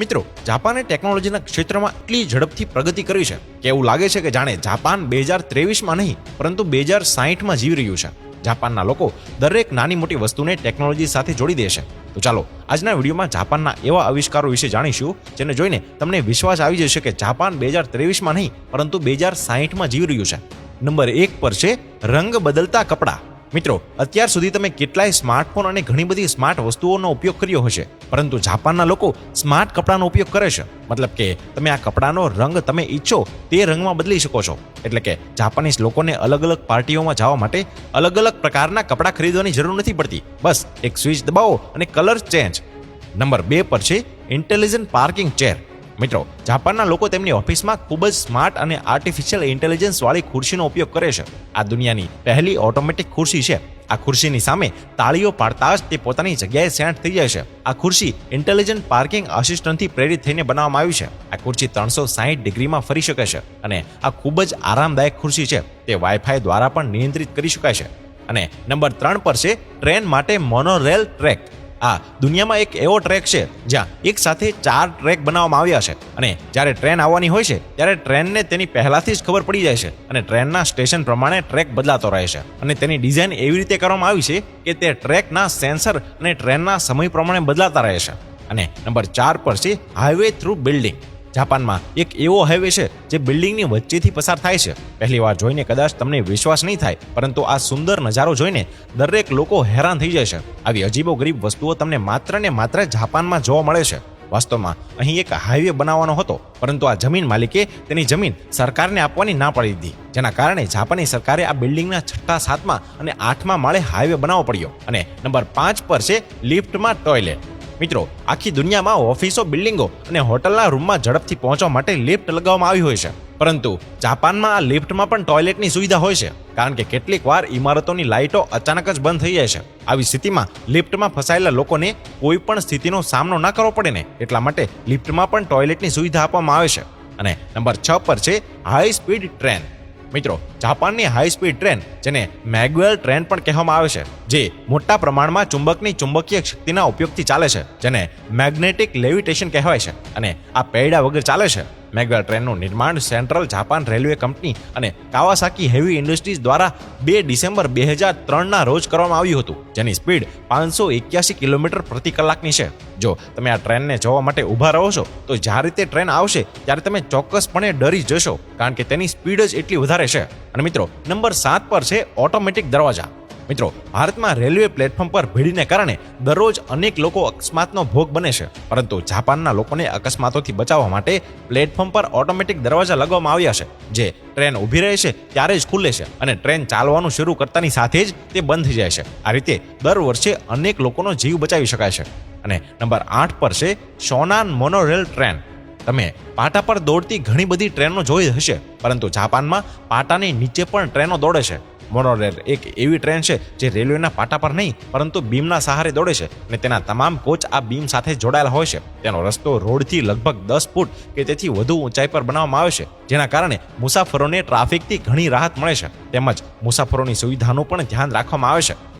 મિત્રો, જાપાને ટેકનોલોજીના ક્ષેત્રમાં એટલી ઝડપથી પ્રગતિ કરી છે કે એવું લાગે છે કે જાણે જાપાન બે હજાર ત્રેવીસમાં નહીં, પરંતુ બે હજાર સાહીઠમાં જીવી રહ્યું છે. જાપાનના લોકો દરેક નાની મોટી વસ્તુને ટેકનોલોજી સાથે જોડી દે છે. તો ચાલો, આજના વિડીયોમાં જાપાનના એવા આવિષ્કારો વિશે જાણીશું, જેને જોઈને તમને વિશ્વાસ આવી જશે કે જાપાન બે હજાર ત્રેવીસમાં નહીં, પરંતુ બે હજાર સાહીઠમાં જીવી રહ્યું છે. નંબર એક પર છે રંગ બદલતા કપડાં. મિત્રો, અત્યાર સુધી તમે કેટલાય સ્માર્ટફોન અને ઘણી બધી સ્માર્ટ વસ્તુઓનો ઉપયોગ કર્યો હશે. પરંતુ જાપાનના લોકો સ્માર્ટ કપડાનો ઉપયોગ કરે છે. મતલબ કે તમે આ કપડાનો રંગ તમે ઈચ્છો તે રંગમાં બદલી શકો છો. એટલે કે જાપાનીઝ લોકોને અલગ અલગ પાર્ટીઓમાં જવા માટે અલગ અલગ પ્રકારના કપડાં ખરીદવાની જરૂર નથી પડતી. બસ, એક સ્વિચ દબાવો અને કલર ચેન્જ નંબર બે પર છે ઇન્ટેલિજન્ટ પાર્કિંગ ચેર મિત્રો, જાપાનના લોકો તેમની ઓફિસમાં ખૂબ જ સ્માર્ટ અને આર્ટિફિશિયલ ઇન્ટેલિજન્સ વાળી ખુરશીનો ઉપયોગ કરે છે. આ દુનિયાની પહેલી ઓટોમેટિક ખુરશી છે. આ ખુરશીની સામે તાળીઓ પાડતા જ તે પોતાની જગ્યાએ સેટ થઈ જાય છે. આ ખુરશી ઇન્ટેલિજન્ટ પાર્કિંગ આસિસ્ટન્ટથી પ્રેરિત થઈને બનાવવામાં આવી છે. આ ખુરશી ત્રણસો સાહીઠ ડિગ્રીમાં ફરી શકે છે અને આ ખૂબ જ આરામદાયક ખુરશી છે. તે વાઈફાઈ દ્વારા પણ નિયંત્રિત કરી શકાય છે. અને નંબર ત્રણ પર છે, ટ્રેન માટે મોનોરેલ ટ્રેક આ દુનિયામાં એક એવો ટ્રેક છે, જ્યાં એક સાથે ચાર ટ્રેક બનાવવામાં આવ્યા છે. અને જ્યારે ટ્રેન આવવાની હોય છે, ત્યારે ટ્રેનને તેની પહેલાથી જ ખબર પડી જાય છે અને ટ્રેનના સ્ટેશન પ્રમાણે ટ્રેક બદલાતો રહે છે. અને તેની ડિઝાઇન એવી રીતે કરવામાં આવી છે કે તે ટ્રેકના સેન્સર અને ટ્રેનના સમય પ્રમાણે બદલાતા રહે છે. અને નંબર ચાર પર છે હાઈવે થ્રુ બિલ્ડિંગ. જાપાનમાં એક એવો હાઈવે છે જે બિલ્ડિંગની વચ્ચેથી પસાર થાય છે. પહેલી વાર જોઈને કદાચ તમને વિશ્વાસ નહીં થાય, પરંતુ આ સુંદર નજારો જોઈને દરેક લોકો હેરાન થઈ જાય છે. આવી અજીબો ગરીબ વસ્તુઓ તમને માત્ર ને માત્ર જાપાનમાં જોવા મળે છે. વાસ્તવમાં અહીં એક હાઈવે બનાવવાનો હતો, પરંતુ આ જમીન માલિકે તેની જમીન સરકારને આપવાની ના પાડી દીધી, જેના કારણે જાપાની સરકારે આ બિલ્ડિંગના છઠ્ઠા સાતમા અને આઠમા માળે હાઈવે બનાવવો પડ્યો. અને નંબર પાંચ પર છે લિફ્ટમાં ટોયલેટ. મિત્રો, આખી દુનિયામાં ઓફિસો, બિલ્ડિંગો અને હોટલના રૂમમાં ઝડપથી પહોંચવા માટે લિફ્ટ લગાવવામાં આવી હોય છે. પરંતુ જાપાનમાં આ લિફ્ટમાં પણ ટોયલેટની સુવિધા હોય છે, કારણ કે કેટલીક વાર ઇમારતોની લાઇટો અચાનક જ બંધ થઈ જાય છે. આવી સ્થિતિમાં લિફ્ટમાં ફસાયેલા લોકોને કોઈ પણ સ્થિતિનો સામનો ના કરવો પડે ને, એટલા માટે લિફ્ટમાં પણ ટોયલેટની સુવિધા આપવામાં આવે છે. અને નંબર છ પર છે હાઈ સ્પીડ ટ્રેન મિત્રો, જાપાનની હાઈ સ્પીડ ટ્રેન જેને મેગ્વેલ ટ્રેન પણ કહેવામાં આવે છે, જે મોટા પ્રમાણમાં ચુંબકની ચુંબકીય શક્તિના ઉપયોગથી ચાલે છે, જેને મેગ્નેટિક લેવિટેશન કહેવાય છે, અને આ પૈડા વગર ચાલે છે. મેગ્વેલ ટ્રેનનું નિર્માણ સેન્ટ્રલ જાપાન રેલવે કંપની અને કાવાસાકી હેવી ઇન્ડસ્ટ્રીઝ દ્વારા બે ડિસેમ્બર બે હજાર ત્રણના રોજ કરવામાં આવ્યું હતું, જેની સ્પીડ પાંચસો એક્યાસી કિલોમીટર પ્રતિ કલાકની છે. જો તમે આ ટ્રેનને જોવા માટે ઊભા રહો છો, તો જ્યારે તે ટ્રેન આવશે, ત્યારે તમે ચોક્કસપણે ડરી જશો, કારણ કે તેની સ્પીડ જ એટલી વધારે છે. અને મિત્રો, નંબર સાત પર છે ઓટોમેટિક દરવાજા. મિત્રો, ભારતમાં રેલવે પ્લેટફોર્મ પર ભીડને કારણે દરરોજ અનેક લોકો અકસ્માતનો ભોગ બને છે. પરંતુ જાપાનના લોકોને અકસ્માતોથી બચાવવા માટે પ્લેટફોર્મ પર ઓટોમેટિક દરવાજા લગાવવામાં આવ્યા છે. જે ટ્રેન ઊભી રહે છે, ત્યારે જ ખુલે છે અને ટ્રેન ચાલવાનું શરૂ કરતાની સાથે જ તે બંધ જાય છે. આ રીતે દર વર્ષે અનેક લોકોનો જીવ બચાવી શકાય છે. અને નંબર આઠ પર છે, સોનાન મોનોરેલ ટ્રેન. તમે પાટા પર દોડતી ઘણી બધી ટ્રેનો જોઈ હશે, પરંતુ જાપાનમાં પાટાની નીચે પણ ટ્રેનો દોડે છે. મોનોરેલ એક એવી ટ્રેન છે જે રેલવેના પાટા પર નહીં, પરંતુ બીમના સહારે દોડે છે અને તેના તમામ કોચ આ બીમ સાથે જોડાયેલા હોય છે. તેનો રસ્તો રોડથી લગભગ દસ ફૂટ કે તેથી વધુ ઊંચાઈ પર બનાવવામાં આવે છે, જેના કારણે મુસાફરોને ટ્રાફિકથી ઘણી રાહત મળે છે. તેમજ મુસાફરોની સુવિધાનું પણ ધ્યાન રાખવામાં આવે છે.